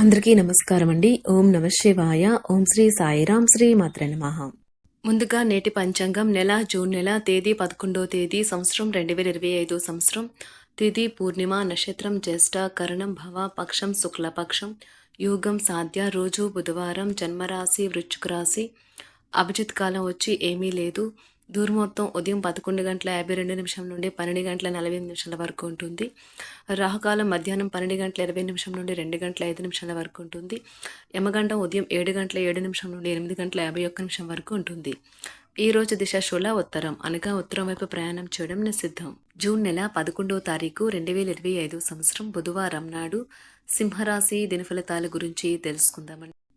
అందరికీ నమస్కారం అండి ఓం నమ శివాయ. ఓం శ్రీ సాయిరాం శ్రీ మాత్ర నమః. ముందుగా నేటి పంచాంగం నెల జూన్ నెల తేదీ పదకొండో తేదీ సంవత్సరం రెండు వేల ఇరవై ఐదో సంవత్సరం. తిథి పూర్ణిమ నక్షత్రం జ్యేష్ఠ కరణం భవ పక్షం శుక్లపక్షం. యోగం సాధ్య రోజు బుధవారం జన్మరాశి వృశ్చిక రాశి. అభిజిత్ కాలం వచ్చి ఏమీ లేదు. దూర్మొత్తం ఉదయం పదకొండు గంటల యాభై రెండు నిమిషం నుండి పన్నెండు గంటల నలభై ఎనిమిది నిమిషాల వరకు ఉంటుంది. రాహుకాలం మధ్యాహ్నం పన్నెండు గంటల ఇరవై నిమిషం నుండి రెండు గంటల ఐదు నిమిషాల వరకు ఉంటుంది. యమగంట ఉదయం ఏడు గంటల ఏడు నిమిషం నుండి ఎనిమిది గంటల యాభై ఒక్క నిమిషం వరకు ఉంటుంది. ఈ రోజు దిశ శూల ఉత్తరం. అనగా ఉత్తరం వైపు ప్రయాణం చేయడం నిషిద్ధం. జూన్ నెల పదకొండవ తారీఖు రెండు వేల ఇరవై ఐదు సంవత్సరం బుధవారం నాడు సింహరాశి దినఫలితాల గురించి తెలుసుకుందామండి.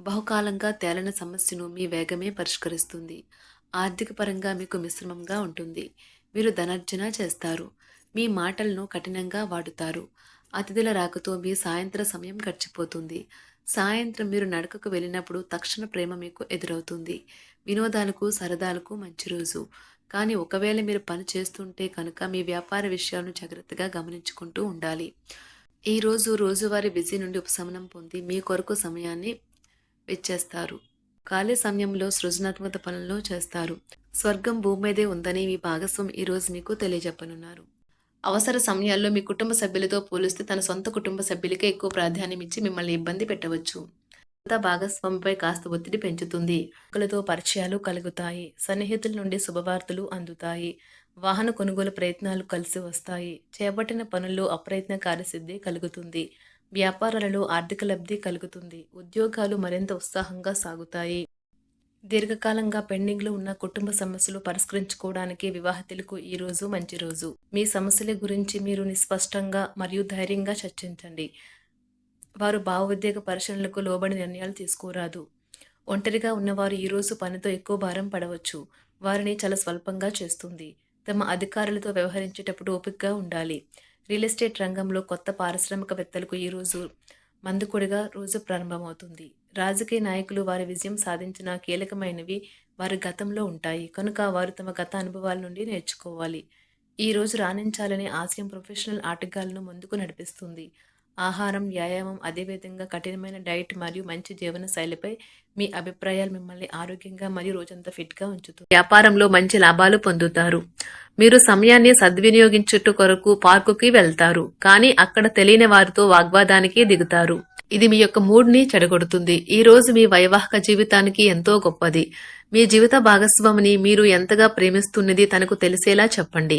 బహుకాలంగా తేలని సమస్యను మీ వేగమే పరిష్కరిస్తుంది. ఆర్థిక పరంగా మీకు మిశ్రమంగా ఉంటుంది. మీరు ధనార్జన చేస్తారు. మీ మాటలను కఠినంగా వాడుతారు. అతిథుల రాకతో మీ సాయంత్ర సమయం గడిచిపోతుంది. సాయంత్రం మీరు నడకకు వెళ్ళినప్పుడు తక్షణ ప్రేమ మీకు ఎదురవుతుంది. వినోదాలకు సరదాలకు మంచి రోజు. కానీ ఒకవేళ మీరు పని చేస్తుంటే కనుక మీ వ్యాపార విషయాలను జాగ్రత్తగా గమనించుకుంటూ ఉండాలి. ఈ రోజు రోజువారీ బిజీ నుండి ఉపశమనం పొంది మీ కొరకు సమయాన్ని ఇచ్చేస్తారు. ఖాళీ సమయంలో సృజనాత్మక పనులను చేస్తారు. స్వర్గం భూమి మీదే ఉందని మీ భాగస్వామి ఈరోజు మీకు తెలియజెప్పనున్నారు. అవసర సమయాల్లో మీ కుటుంబ సభ్యులతో పోలిస్తే తన సొంత కుటుంబ సభ్యులకే ఎక్కువ ప్రాధాన్యం ఇచ్చి మిమ్మల్ని ఇబ్బంది పెట్టవచ్చు. కొత్త భాగస్వామిపై కాస్త ఒత్తిడి పెంచుతుంది. ఒకరితో పరిచయాలు కలుగుతాయి. సన్నిహితుల నుండి శుభవార్తలు అందుతాయి. వాహన కొనుగోలు ప్రయత్నాలు కలిసి వస్తాయి. చేపట్టిన పనుల్లో అప్రయత్న కార్యసిద్ధి కలుగుతుంది. వ్యాపారాలలో ఆర్థిక లబ్ధి కలుగుతుంది. ఉద్యోగాలు మరింత ఉత్సాహంగా సాగుతాయి. దీర్ఘకాలంగా పెండింగ్లో ఉన్న కుటుంబ సమస్యలు పరిష్కరించుకోవడానికి వివాహితులకు ఈ రోజు మంచి రోజు. మీ సమస్యల గురించి మీరు నిస్పష్టంగా మరియు ధైర్యంగా చర్చించండి. వారు భావోద్వేగ పరిశీలనలకు లోబడి నిర్ణయాలు తీసుకోరాదు. ఒంటరిగా ఉన్నవారు ఈ రోజు పనితో ఎక్కువ భారం పడవచ్చు. వారిని చాలా స్వల్పంగా చేస్తుంది. తమ అధికారులతో వ్యవహరించేటప్పుడు ఓపికగా ఉండాలి. రియల్ ఎస్టేట్ రంగంలో కొత్త పారిశ్రామికవేత్తలకు ఈరోజు మందుకొడిగా రోజు ప్రారంభమవుతుంది. రాజకీయ నాయకులు వారి విజయం సాధించిన కీలకమైనవి వారి గతంలో ఉంటాయి. కనుక వారు తమ గత అనుభవాల నుండి నేర్చుకోవాలి. ఈ రోజు రాణించాలనే ఆశయం ప్రొఫెషనల్ ఆటగాళ్ళను ముందుకు నడిపిస్తుంది. ఆహారం వ్యాయామం అదేవిధంగా కఠినమైన డైట్ మరియు మంచి జీవన శైలిపై మీ అభిప్రాయాలు మిమ్మల్ని ఆరోగ్యంగా మరియు రోజంతా ఫిట్గా ఉంచుతుంది వ్యాపారంలో మంచి లాభాలు పొందుతారు. మీరు సమయాన్ని సద్వినియోగించుట కొరకు పార్కుకి వెళ్తారు కానీ అక్కడ తెలియని వారితో వాగ్వాదానికి దిగుతారు. ఇది మీ యొక్క మూడ్ని చెడగొడుతుంది. ఈ రోజు మీ వైవాహిక జీవితానికి ఎంతో గొప్పది. మీ జీవిత భాగస్వామిని మీరు ఎంతగా ప్రేమిస్తున్నది తనకు తెలిసేలా చెప్పండి.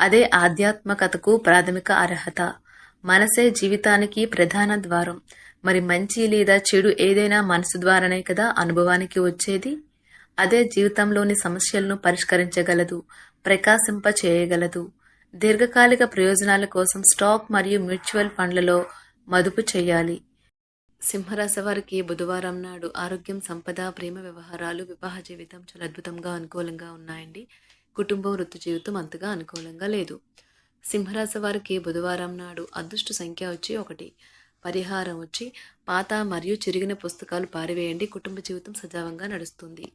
అదే ఆధ్యాత్మికతకు ప్రాథమిక అర్హత. మనసే జీవితానికి ప్రధాన ద్వారం. మరి మంచి లేదా చెడు ఏదైనా మనసు ద్వారానే కదా అనుభవానికి వచ్చేది? అదే జీవితంలోని సమస్యలను పరిష్కరించగలదు ప్రకాశింప చేయగలదు. దీర్ఘకాలిక ప్రయోజనాల కోసం స్టాక్ మరియు మ్యూచువల్ ఫండ్లలో మదుపు చేయాలి. సింహరాశి వారికి బుధవారం నాడు ఆరోగ్యం సంపద ప్రేమ వ్యవహారాలు వివాహ జీవితం చాలా అద్భుతంగా అనుకూలంగా ఉన్నాయండి. కుటుంబం వృత్తి జీవితం అంతగా అనుకూలంగా లేదు. సింహరాశి వారికి బుధవారం నాడు అదృష్ట సంఖ్య వచ్చి ఒకటి. పరిహారం వచ్చి పాత మరియు చిరిగిన పుస్తకాలు పారివేయండి. కుటుంబ జీవితం సజావంగా నడుస్తుంది.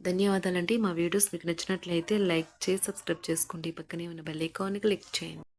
ధన్యవాదాలండి. మా వీడియోస్ మీకు నచ్చినట్లయితే లైక్ చేసి సబ్స్క్రైబ్ చేసుకోండి. పక్కనే ఉన్న బెల్ ఐకాన్ని క్లిక్ చేయండి.